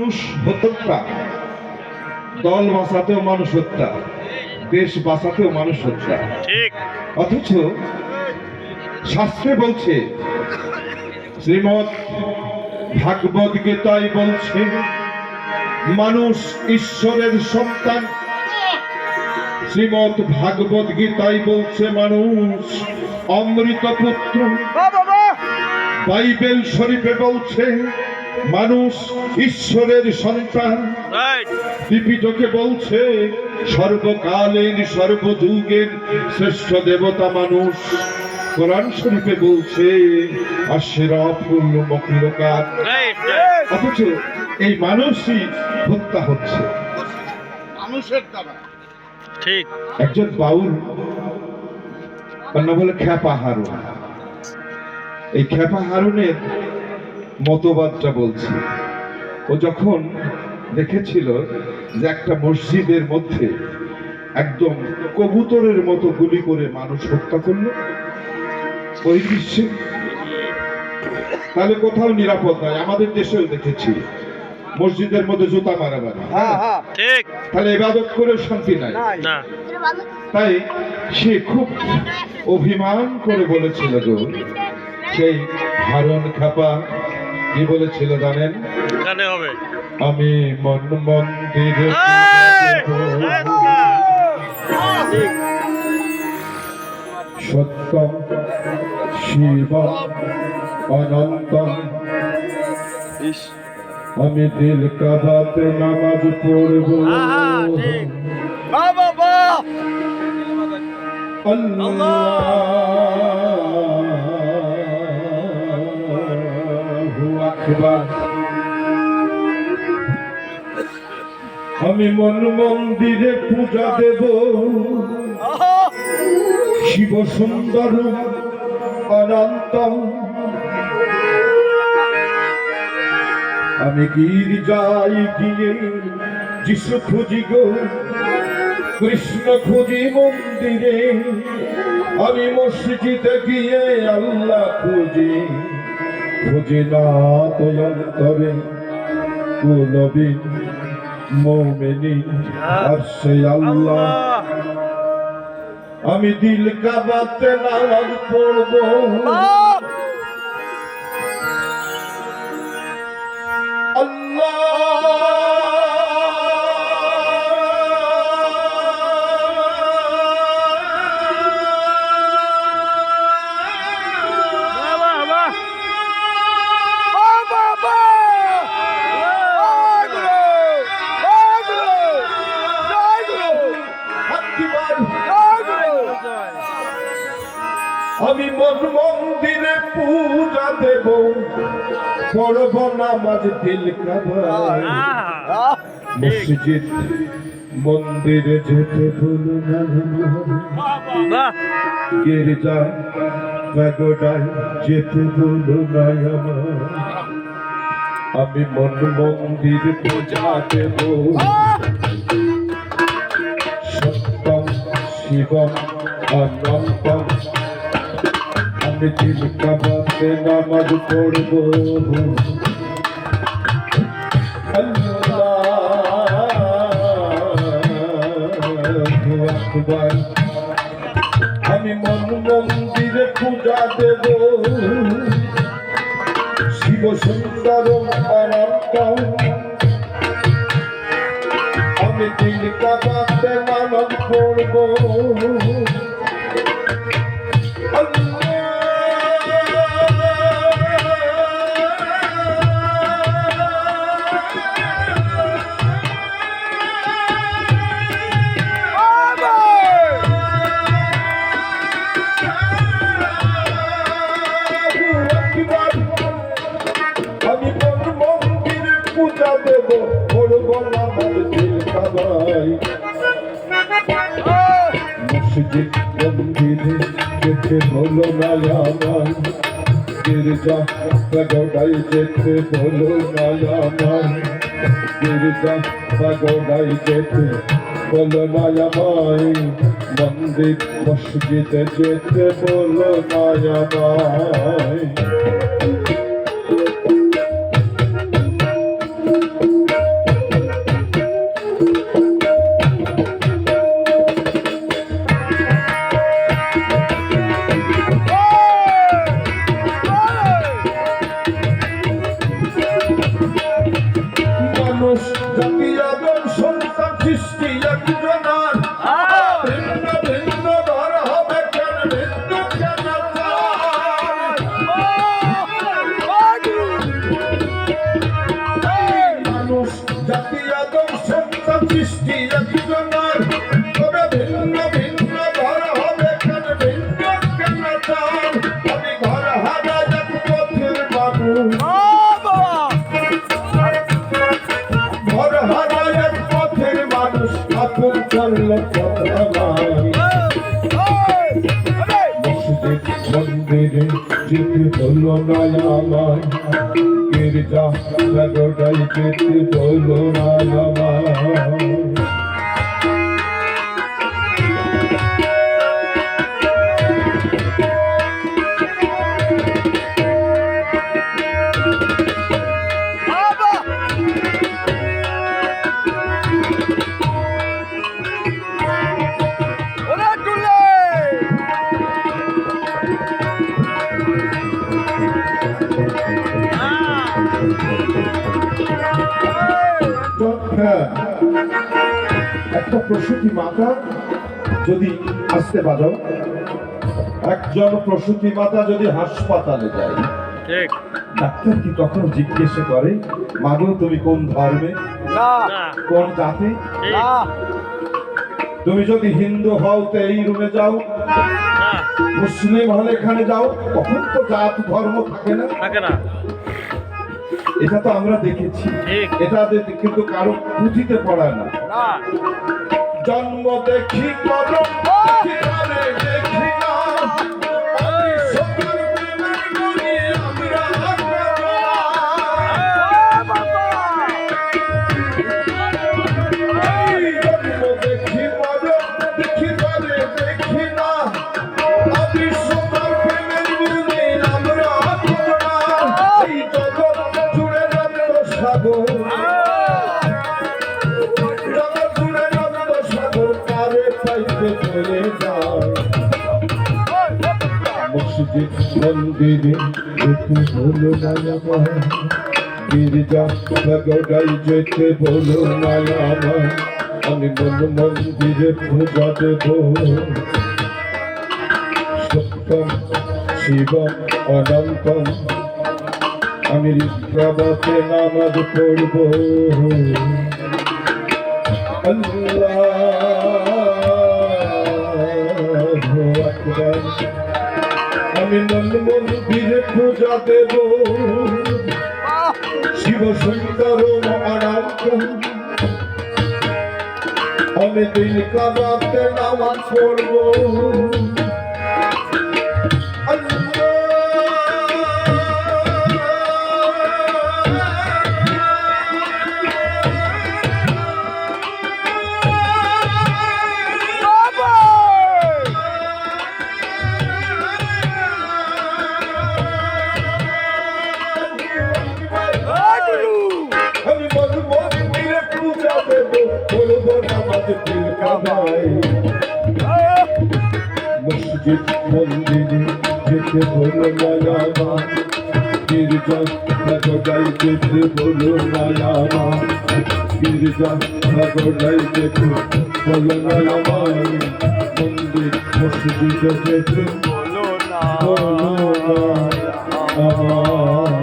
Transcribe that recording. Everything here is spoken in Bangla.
মানুষ হত্যা। দল বাঁচাতেও মানুষ হত্যা। দেশ বাঁচাতেও মানুষ হত্যা। অথচ শাস্ত্রে বলছে শ্রীমৎ ভাগবত গীতায় বলছে মানুষ ঈশ্বরের সন্তান। শ্রীমৎ ভাগবত গীতায় বলছে মানুষ অমৃত পুত্র। বাইবেল শরীফে বলছে মানুষ ঈশ্বরের সন্তান। রাইট ত্রিপিটকে বলছে সর্বকালের সর্বযুগের শ্রেষ্ঠ দেবতা মানুষ। কোরআন শরীফে বলছে আশরাফুল মখলুকাত। অথচ এই মানুষই হত্যা হচ্ছে। মানুষের দ্বারা। ঠিক। একজন বাউল তার নাম হলো খ্যাপা হারুন। এই খ্যাপা হারুনের মতবাদটা বলছি। ও যখন দেখেছিল যে একটা মসজিদের মধ্যে একদম কবুতরের মতো গুলি করে মানুষ হত্যা করল ওই দৃশ্যে তাহলে কোথাও নিরাপদ নয় আমাদের দেশেও দেখেছি মসজিদের মধ্যে জুতা মারামারি। ঠিক। তাহলে এবাদত করে শান্তি নাই। তাই সে খুব অভিমান করে বলেছিল গো সেই হারন খাপা কি বলেছিল জানেন? গানে হবে। আমি মন মন্দিরে সত্যম শিব অনন্ত আমি দিল কাবাতে নামাজ পড়ব। আল্লাহু! আমি মন মন্দিরে পূজা দেব। শিব সুন্দর অনন্ত আমি গির যাই গিয়ে যিশু খুঁজি গো। কৃষ্ণ খুঁজি মন্দিরে। আমি মসজিদে গিয়ে আল্লাহ খুঁজি। খুঁজি না তো অন্তরে কুলবি মোমেনি আর সে আল্লাহ। আমি দিল কাবাতে নামাজ পড়ব দেব পড়ব নামাজ দিল মসজিদ মন্দিরে যেতে না গির্জা প্যাগোডায় যেতে বলো না আমার। আমি মন মন্দির পূজা দেব। সত্যম শিবম অনন্তম দিল কাবাতে নামাজ পড়ব। আমি মন মন্দিরে পূজা দেব। শিব সুন্দর আমি দিল কাবাতে মানব করব মসজিদ মন্দিরে যেতে বলো না আমার গির্জা পাগোড়াই যেতে বলো না আমার গির্জা মন্দির মসজিদে যেতে বলো না আমায় জাতি আদম সন্তান সৃষ্টি একজনার তবে ভিন্ন ভিন্ন ঘর হবে কেন ভিন্ন কেন তার আমি ঘর হারা যাব পথের বাবু ঘর হারা এক পথের মানুষ আপন চলল পথ মন্দিরে যেতে হলো না আমায় গির্জা লাগোটাই যেতে হলো না আমায় একটা প্রসূতি মাতা যদি আসতে বাজাও একজন প্রসূতি মাতা যদি হাসপাতালে যায় ডাক্তার কি কখনো জিজ্ঞেস করে মাগো তুমি কোন ধর্মে? কোন জাতি? তুমি যদি হিন্দু হও তো এই রুমে যাও। মুসলিম হলে এখানে যাও। কখন তো জাত ধর্ম থাকে না। থাকে না। এটা তো আমরা দেখেছি। এটা কিন্তু কারও পুঁথিতে পড়ায় না। না। জন্ম দেখি কদম দেখি পাইতে চলে যায়। মসজিদ মন্দিরে যেতে বলো না আমার গির্জা লগড়াই যেতে বলো না আমার আমি মন মন্দিরে পূজা দেব। সত্যম, শিবম, অনন্তম। আমি প্রভাতে নামাজ পড়ব। আল্লাহু। আকবার আমি নন্দ মন্দিরে পূজা দেব। শিব সুন্দর আমি দিন কাবাতে নামাজ পড়ব। কাবাই মসজিদ মন্দিরে যেতে বলো মায়ামা। গির্জা ভগবাই যেতে বলো মায়ামা। গির্জা ভগবাই যেতে বলো মায়ামা। মন্দির, মসজিদে যেতে বলো না বলো না